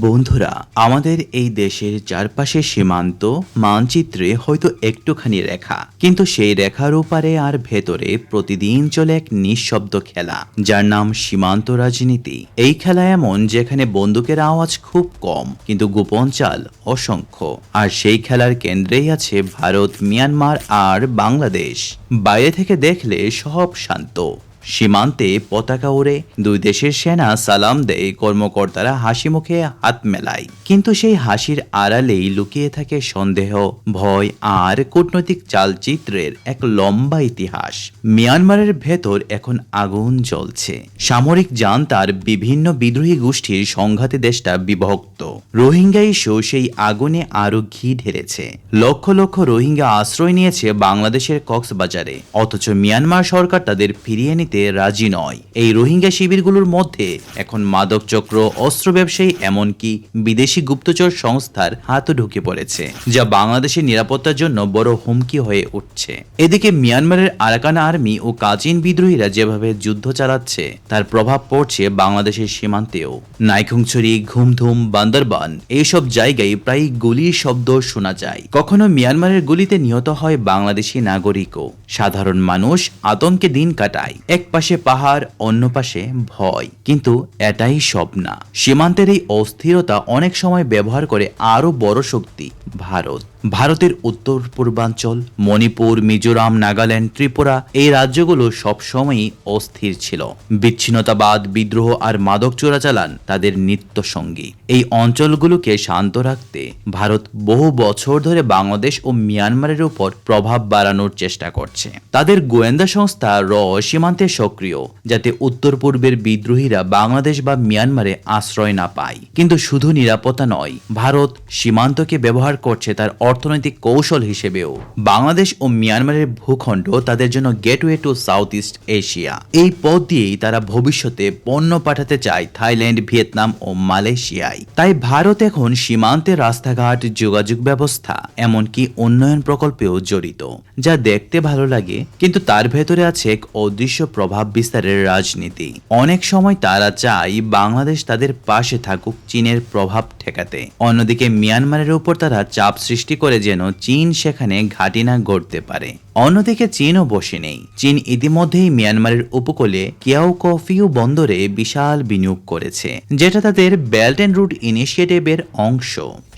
বন্ধুরা, আমাদের এই দেশের চারপাশে সীমান্ত মানচিত্রে হয়তো একটুখানি রেখা। কিন্তু সেই রেখার ওপারে আর ভেতরে প্রতিদিন চলে এক নিঃশব্দ খেলা, যার নাম সীমান্ত রাজনীতি। এই খেলা এমন যেখানে বন্দুকের আওয়াজ খুব কম, কিন্তু গোপন চাল অসংখ্য। আর সেই খেলার কেন্দ্রেই আছে ভারত, মিয়ানমার আর বাংলাদেশ। বাইরে থেকে দেখলে সব শান্ত। সীমান্তে পতাকা ওড়ে। দুই দেশের সেনা সালাম দেয়, কর্মকর্তারা হাসি মুখে হাত মেলায়। কিন্তু সেই হাসির আড়ালেই লুকিয়ে থাকে সন্দেহ, ভয় আর কূটনৈতিক চালচিত্রের এক লম্বা ইতিহাস। মিয়ানমারের ভেতর এখন আগুন জ্বলছে। সামরিক যান তার বিভিন্ন বিদ্রোহী গোষ্ঠীর সংঘাতে দেশটা বিভক্ত। রোহিঙ্গা ইস্যু সেই আগুনে আরও ঘি ঢেলেছে। লক্ষ লক্ষ রোহিঙ্গা আশ্রয় নিয়েছে বাংলাদেশের কক্সবাজারে। অথচ মিয়ানমার সরকার তাদের ফিরিয়ে নিতে রাজি নয়। এই রোহিঙ্গা শিবিরগুলোর মধ্যে এখন মাদক চক্র, অস্ত্র ব্যবসায়ী, এমনকি বিদেশি গুপ্তচর সংস্থার হাতও ঢুকে পড়েছে, যা বাংলাদেশের নিরাপত্তার জন্য বড় হুমকি হয়ে উঠছে। এদিকে মিয়ানমারের আরাকান আর্মি ও কাচিন বিদ্রোহীরা যেভাবে যুদ্ধ চালাচ্ছে, তার প্রভাব পড়ছে বাংলাদেশের সীমান্তেও। নাইখুংছড়ি, ঘুমধুম, বান্দরবান, এইসব জায়গায় প্রায় গুলির শব্দ শোনা যায়। কখনো মিয়ানমারের গুলিতে নিহত হয় বাংলাদেশি নাগরিকও। সাধারণ মানুষ আতঙ্কে দিন কাটায়। এক পাশে পাহাড়, অন্য পাশে ভয়। কিন্তু এটাই সব না সীমান্তের এই অস্থিরতা অনেক সময় ব্যবহার করে আরও বড় শক্তি। ভারত। ভারতের উত্তর পূর্বাঞ্চল, মণিপুর, মিজোরাম, নাগাল্যান্ড, ত্রিপুরা এই রাজ্যগুলো সবসময়ই অস্থির ছিল। বিচ্ছিন্নতাবাদ, বিদ্রোহ আর মাদক চোরাচালান তাদের নিত্য সঙ্গী এই অঞ্চলগুলোকে শান্ত রাখতে ভারত বহু বছর ধরে বাংলাদেশ ও মিয়ানমারের উপর প্রভাব বাড়ানোর চেষ্টা করছে। তাদের গোয়েন্দা সংস্থা র সীমান্তে সক্রিয়, যাতে উত্তর পূর্বের বিদ্রোহীরা বাংলাদেশ বা মিয়ানমারে আশ্রয় না পায়। কিন্তু শুধু নিরাপত্তা নয়, ভারত সীমান্তকে ব্যবহার করছে তার অর্থনৈতিক কৌশল হিসেবেও। বাংলাদেশ ও মিয়ানমারের ভূখণ্ড তাদের জন্য gateway to south east Asia এই পথ দিয়েই তারা ভবিষ্যতে পণ্য পাঠাতে চায় থাইল্যান্ড, ভিয়েতনাম ও মালয়েশিয়ায়। তাই ভারত এখন সীমান্তে রাস্তাঘাট, যোগাযোগ ব্যবস্থা, এমনকি উন্নয়ন প্রকল্পেও জড়িত। যা দেখতে ভালো লাগে, কিন্তু তার ভেতরে আছে এক অদৃশ্য প্রভাব বিস্তারের রাজনীতি। অনেক সময় তারা চায় বাংলাদেশ তাদের পাশে থাকুক, চীনের প্রভাব ঠেকাতে। অন্যদিকে মিয়ানমারের উপর তারা চাপ সৃষ্টি করে যেন চীন সেখানে ঘাঁটি না গড়তে পারে। অন্যদিকে চীনও বসে নেই। চীন ইতিমধ্যেই মিয়ানমারের উপকূলে কিয়াও কফিউ বন্দরে বিশাল বিনিয়োগ করেছে, যেটা তাদের বেল্ট অ্যান্ড রুট ইনিশিয়েটিভের অংশ।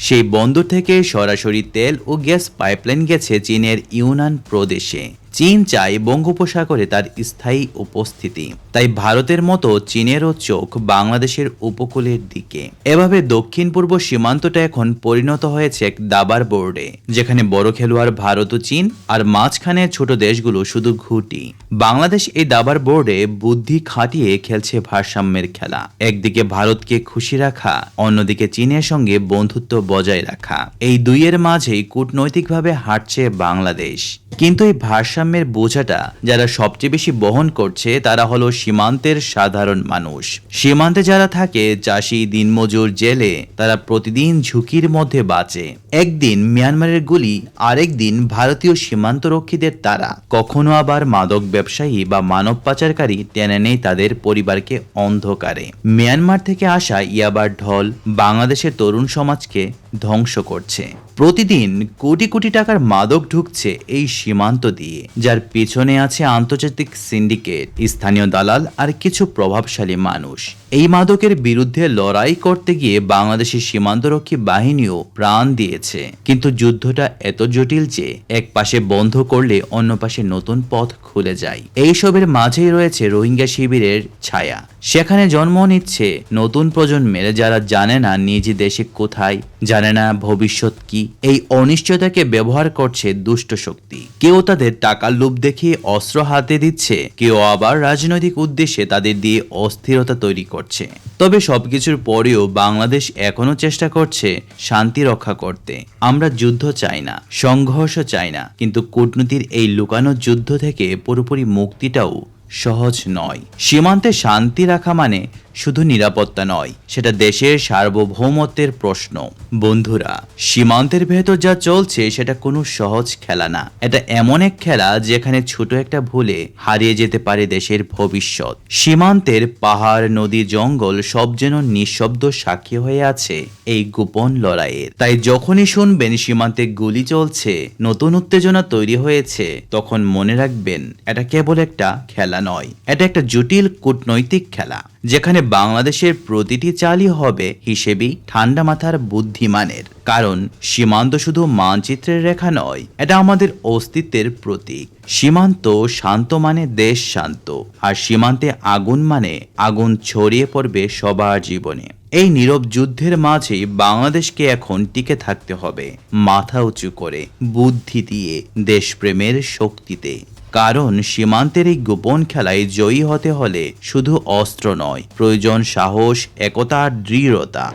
সেই বন্দর থেকে সরাসরি তেল ও গ্যাস পাইপলাইন গেছে চীনের ইউনান প্রদেশে। চীন চায় বঙ্গোপসাগরে তার স্থায়ী উপস্থিতি। তাই ভারতের মতো চীনেরও চোখ বাংলাদেশের উপকূলের দিকে। এভাবে দক্ষিণ পূর্ব সীমান্তটা এখন পরিণত হয়েছে এক দাবার বোর্ডে, যেখানে বড় খেলোয়াড় ভারত ও চীন আর মাঝখানে ছোট দেশগুলো শুধু ঘুটি। বাংলাদেশ এই দাবার বোর্ডে বুদ্ধি খাটিয়ে খেলছে ভারসাম্যের খেলা। একদিকে ভারতকে খুশি রাখা, অন্যদিকে চীনের সঙ্গে বন্ধুত্ব বজায় রাখা। এই দুইয়ের মাঝেই কূটনৈতিকভাবে হাঁটছে বাংলাদেশ। কিন্তু এই ভারসাম্যের বোঝাটা যারা সবচেয়ে বেশি বহন করছে, তারা হলো সীমান্তের সাধারণ মানুষ। সীমান্তে যারা থাকে, চাষি, দিনমজুর, জেলে, তারা প্রতিদিন ঝুঁকির মধ্যে বাঁচে। একদিন মিয়ানমারের গুলি আরেক দিন ভারতীয় সীমান্তরক্ষীদের তারা। কখনো আবার মাদক ব্যবসায়ী বা মানব পাচারকারী টেনে নেই তাদের পরিবারকে অন্ধকারে। মিয়ানমার থেকে আসা ইয়াবার ঢল বাংলাদেশের তরুণ সমাজকে ধ্বংস করছে। প্রতিদিন কোটি কোটি টাকার মাদক ঢুকছে এই সীমান্ত দিয়ে, যার পেছনে আছে আন্তর্জাতিক সিন্ডিকেট, স্থানীয় দালাল আর কিছু প্রভাবশালী মানুষ। এই মাদকের বিরুদ্ধে লড়াই করতে গিয়ে বাংলাদেশের সীমান্তরক্ষী বাহিনীও প্রাণ দিয়েছে। কিন্তু যুদ্ধটা এত জটিল যে এক পাশে বন্ধ করলে অন্য পাশে নতুন পথ খুলে যায়। এইসবের মাঝেই রয়েছে রোহিঙ্গা শিবিরের ছায়া। সেখানে জন্ম নিচ্ছে নতুন প্রজন্মের যারা জানে না নিজ দেশে কোথায় জানে না ভবিষ্যৎ কি। এই অনিশ্চয়তাকে ব্যবহার করছে দুষ্ট শক্তি। কেউ তাদের টাকার লোভ দেখিয়ে অস্ত্র হাতে দিচ্ছে, কেউ আবার রাজনৈতিক উদ্দেশ্যে তাদের দিয়ে অস্থিরতা তৈরি করছে। তবে সবকিছুর পরেও বাংলাদেশ এখনও চেষ্টা করছে শান্তি রক্ষা করতে। আমরা যুদ্ধ চাই না, সংঘর্ষ চাই না, কিন্তু কূটনীতির এই লুকানো যুদ্ধ থেকে পুরোপুরি মুক্তিটাও সহজ নয়। সীমান্তে শান্তি রাখা মানে শুধু নিরাপত্তা নয়, সেটা দেশের সার্বভৌমত্বের প্রশ্ন। বন্ধুরা, সীমান্তের ভেতর যা চলছে সেটা কোনো সহজ খেলা না। এটা এমন এক খেলা যেখানে ছোট একটা ভুলে হারিয়ে যেতে পারে দেশের ভবিষ্যৎ। সীমান্তের পাহাড়, নদী, জঙ্গল সব যেন নিঃশব্দ সাক্ষী হয়ে আছে এই গোপন লড়াইয়ের। তাই যখনই শুনবেন সীমান্তে গুলি চলছে, নতুন উত্তেজনা তৈরি হয়েছে, তখন মনে রাখবেন, এটা কেবল একটা খেলা নয়, এটা একটা জটিল কূটনৈতিক খেলা। যেখানে বাংলাদেশের প্রতিটি চালই হবে হিসেবেই ঠান্ডা মাথার বুদ্ধিমানের। কারণ সীমান্ত শুধু মানচিত্রের রেখা নয়, এটা আমাদের অস্তিত্বের প্রতীক। সীমান্ত শান্ত মানে দেশ শান্ত, আর সীমান্তে আগুন মানে আগুন ছড়িয়ে পড়বে সবার জীবনে। এই নীরব যুদ্ধের মাঝেই বাংলাদেশকে এখন টিকে থাকতে হবে, মাথা উঁচু করে, বুদ্ধি দিয়ে, দেশপ্রেমের শক্তিতে। কারণ সীমান্তের এই গোপন খেলায় জয়ী হতে হলে শুধু অস্ত্র নয়, প্রয়োজন সাহস, একতা আর দৃঢ়তা।